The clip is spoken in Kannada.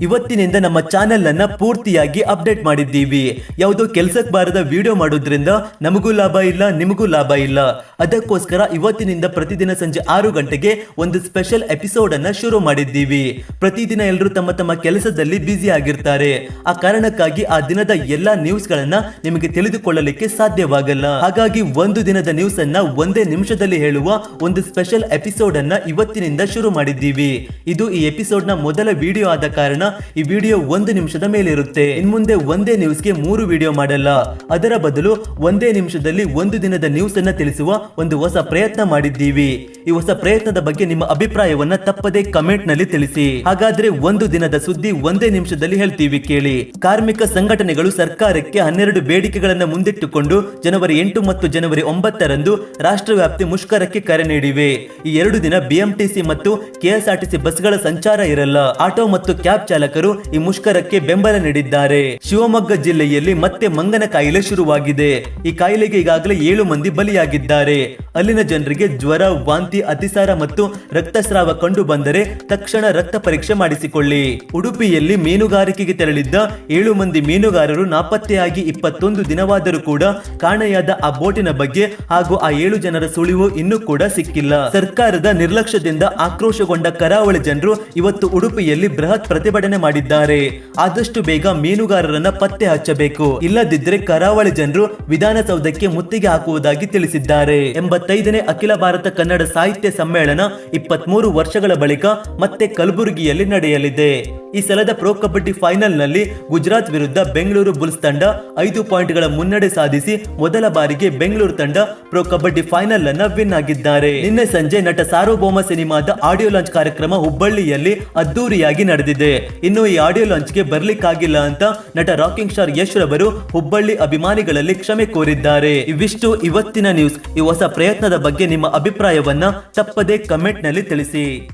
ಇವತ್ತಿನಿಂದ ನಮ್ಮ ಚಾನೆಲ್ ಅನ್ನ ಪೂರ್ತಿಯಾಗಿ ಅಪ್ಡೇಟ್ ಮಾಡಿದ್ದೀವಿ. ಯಾವುದೋ ಕೆಲ್ಸಕ್ಕೆ ಬಾರದ ವಿಡಿಯೋ ಮಾಡೋದ್ರಿಂದ ನಮಗೂ ಲಾಭ ಇಲ್ಲ, ನಿಮಗೂ ಲಾಭ ಇಲ್ಲ. ಅದಕ್ಕೋಸ್ಕರ ಇವತ್ತಿನಿಂದ ಪ್ರತಿದಿನ ಸಂಜೆ ಆರು ಗಂಟೆಗೆ ಒಂದು ಸ್ಪೆಷಲ್ ಎಪಿಸೋಡ್ ಅನ್ನ ಶುರು ಮಾಡಿದ್ದೀವಿ. ಪ್ರತಿದಿನ ಎಲ್ಲರೂ ತಮ್ಮ ತಮ್ಮ ಕೆಲಸದಲ್ಲಿ ಬ್ಯುಸಿ ಆಗಿರ್ತಾರೆ. ಆ ಕಾರಣಕ್ಕಾಗಿ ಆ ದಿನದ ಎಲ್ಲಾ ನ್ಯೂಸ್ ಗಳನ್ನ ನಿಮಗೆ ತಿಳಿದುಕೊಳ್ಳಲಿಕ್ಕೆ ಸಾಧ್ಯವಾಗಲ್ಲ. ಹಾಗಾಗಿ ಒಂದು ದಿನದ ನ್ಯೂಸ್ ಅನ್ನ ಒಂದೇ ನಿಮಿಷದಲ್ಲಿ ಹೇಳುವ ಒಂದು ಸ್ಪೆಷಲ್ ಎಪಿಸೋಡ್ ಅನ್ನ ಇವತ್ತಿನಿಂದ ಶುರು ಮಾಡಿದ್ದೀವಿ. ಇದು ಈ ಎಪಿಸೋಡ್ನ ಮೊದಲ ವಿಡಿಯೋ ಆದ ಕಾರಣ ಈ ವಿಡಿಯೋ ಒಂದು ನಿಮಿಷದ ಮೇಲಿರುತ್ತೆ ಇನ್ ಮುಂದೆ ಒಂದೇ ನ್ಯೂಸ್ಗೆ ಮೂರು ವಿಡಿಯೋ ಮಾಡಲ್ಲ. ಅದರ ಬದಲು ಒಂದೇ ನಿಮಿಷದಲ್ಲಿ ಒಂದು ದಿನದ ನ್ಯೂಸ್ ಅನ್ನ ತಿಳಿಸುವ ಒಂದು ಹೊಸ ಪ್ರಯತ್ನ ಮಾಡಿದ್ದೀವಿ. ಈ ಹೊಸ ಪ್ರಯತ್ನದ ಬಗ್ಗೆ ನಿಮ್ಮ ಅಭಿಪ್ರಾಯವನ್ನ ತಪ್ಪದೇ ಕಮೆಂಟ್ನಲ್ಲಿ ತಿಳಿಸಿ. ಹಾಗಾದ್ರೆ ಒಂದು ದಿನದ ಸುದ್ದಿ ಒಂದೇ ನಿಮಿಷದಲ್ಲಿ ಹೇಳ್ತೀವಿ ಕೇಳಿ. ಕಾರ್ಮಿಕ ಸಂಘಟನೆಗಳು ಸರ್ಕಾರಕ್ಕೆ ಹನ್ನೆರಡು ಬೇಡಿಕೆಗಳನ್ನ ಮುಂದಿಟ್ಟುಕೊಂಡು ಜನವರಿ ಎಂಟು ಮತ್ತು ಜನವರಿ ಒಂಬತ್ತರಂದು ರಾಷ್ಟ್ರವ್ಯಾಪ್ತಿ ಮುಷ್ಕರಕ್ಕೆ ಕರೆ ನೀಡಿವೆ. ಈ ಎರಡು ದಿನ ಬಿಎಂಟಿಸಿ ಮತ್ತು ಕೆಎಸ್ಆರ್ಟಿಸಿ ಬಸ್ಗಳ ಸಂಚಾರ ಇರಲ್ಲ. ಆಟೋ ಮತ್ತು ಕ್ಯಾಬ್ ಚಾಲಕರು ಈ ಮುಷ್ಕರಕ್ಕೆ ಬೆಂಬಲ ನೀಡಿದ್ದಾರೆ. ಶಿವಮೊಗ್ಗ ಜಿಲ್ಲೆಯಲ್ಲಿ ಮತ್ತೆ ಮಂಗನ ಕಾಯಿಲೆ ಶುರುವಾಗಿದೆ. ಈ ಕಾಯಿಲೆಗೆ ಈಗಾಗಲೇ ಏಳು ಮಂದಿ ಬಲಿಯಾಗಿದ್ದಾರೆ. ಅಲ್ಲಿನ ಜನರಿಗೆ ಜ್ವರ, ವಾಂತಿ, ಅತಿಸಾರ ಮತ್ತು ರಕ್ತಸ್ರಾವ ಕಂಡು ಬಂದರೆ ತಕ್ಷಣ ರಕ್ತ ಪರೀಕ್ಷೆ ಮಾಡಿಸಿಕೊಳ್ಳಿ. ಉಡುಪಿಯಲ್ಲಿ ಮೀನುಗಾರಿಕೆಗೆ ತೆರಳಿದ್ದ ಏಳು ಮಂದಿ ಮೀನುಗಾರರು ನಾಪತ್ತೆಯಾಗಿ ಇಪ್ಪತ್ತೊಂದು ದಿನವಾದರೂ ಕೂಡ ಕಾಣೆಯಾದ ಆ ಬೋಟಿನ ಬಗ್ಗೆ ಹಾಗೂ ಆ ಏಳು ಜನರ ಸುಳಿವು ಇನ್ನೂ ಕೂಡ ಸಿಕ್ಕಿಲ್ಲ. ಸರ್ಕಾರದ ನಿರ್ಲಕ್ಷ್ಯದಿಂದ ಆಕ್ರೋಶಗೊಂಡ ಕರಾವಳಿ ಜನರು ಇವತ್ತು ಉಡುಪಿಯಲ್ಲಿ ಬೃಹತ್ ಪ್ರತಿಭಟನೆ ಮಾಡಿದ್ದಾರೆ. ಆದಷ್ಟು ಬೇಗ ಮೀನುಗಾರರನ್ನ ಪತ್ತೆ ಹಚ್ಚಬೇಕು. ಇಲ್ಲದಿದ್ದರೆ ಕರಾವಳಿ ಜನರು ವಿಧಾನಸೌಧಕ್ಕೆ ಮುತ್ತಿಗೆ ಹಾಕುವುದಾಗಿ ತಿಳಿಸಿದ್ದಾರೆ. ಎಂಬತ್ತೈದನೇ ಅಖಿಲ ಭಾರತ ಕನ್ನಡ ಸಾಹಿತ್ಯ ಸಮ್ಮೇಳನ ಇಪ್ಪತ್ಮೂರು ವರ್ಷಗಳ ಬಳಿಕ ಮತ್ತೆ ಕಲಬುರಗಿಯಲ್ಲಿ ನಡೆಯಲಿದೆ. ಈ ಸಲದ ಪ್ರೊ ಕಬಡ್ಡಿ ಫೈನಲ್ನಲ್ಲಿ ಗುಜರಾತ್ ವಿರುದ್ಧ ಬೆಂಗಳೂರು ಬುಲ್ಸ್ ತಂಡ ಐದು ಪಾಯಿಂಟ್ಗಳ ಮುನ್ನಡೆ ಸಾಧಿಸಿ ಮೊದಲ ಬಾರಿಗೆ ಬೆಂಗಳೂರು ತಂಡ ಪ್ರೊ ಕಬಡ್ಡಿ ಫೈನಲ್ ಅನ್ನ ವಿನ್ ಆಗಿದ್ದಾರೆ. ನಿನ್ನೆ ಸಂಜೆ ನಟ ಸಾರ್ವಭೌಮ ಸಿನಿಮಾದ ಆಡಿಯೋ ಲಾಂಚ್ ಕಾರ್ಯಕ್ರಮ ಹುಬ್ಬಳ್ಳಿಯಲ್ಲಿ ಅದ್ದೂರಿಯಾಗಿ ನಡೆದಿದೆ. ಇನ್ನು ಈ ಆಡಿಯೋ ಲಾಂಚ್ಗೆ ಬರ್ಲಿಕ್ಕಾಗಿಲ್ಲ ಅಂತ ನಟ ರಾಕಿಂಗ್ ಸ್ಟಾರ್ ಯಶ್ ರವರು ಹುಬ್ಬಳ್ಳಿ ಅಭಿಮಾನಿಗಳಲ್ಲಿ ಕ್ಷಮೆ ಕೋರಿದ್ದಾರೆ. ಇವಿಷ್ಟು ಇವತ್ತಿನ ನ್ಯೂಸ್. ಈ ಹೊಸ ಪ್ರಯತ್ನದ ಬಗ್ಗೆ ನಿಮ್ಮ ಅಭಿಪ್ರಾಯವನ್ನ ತಪ್ಪದೇ ಕಮೆಂಟ್ನಲ್ಲಿ ತಿಳಿಸಿ.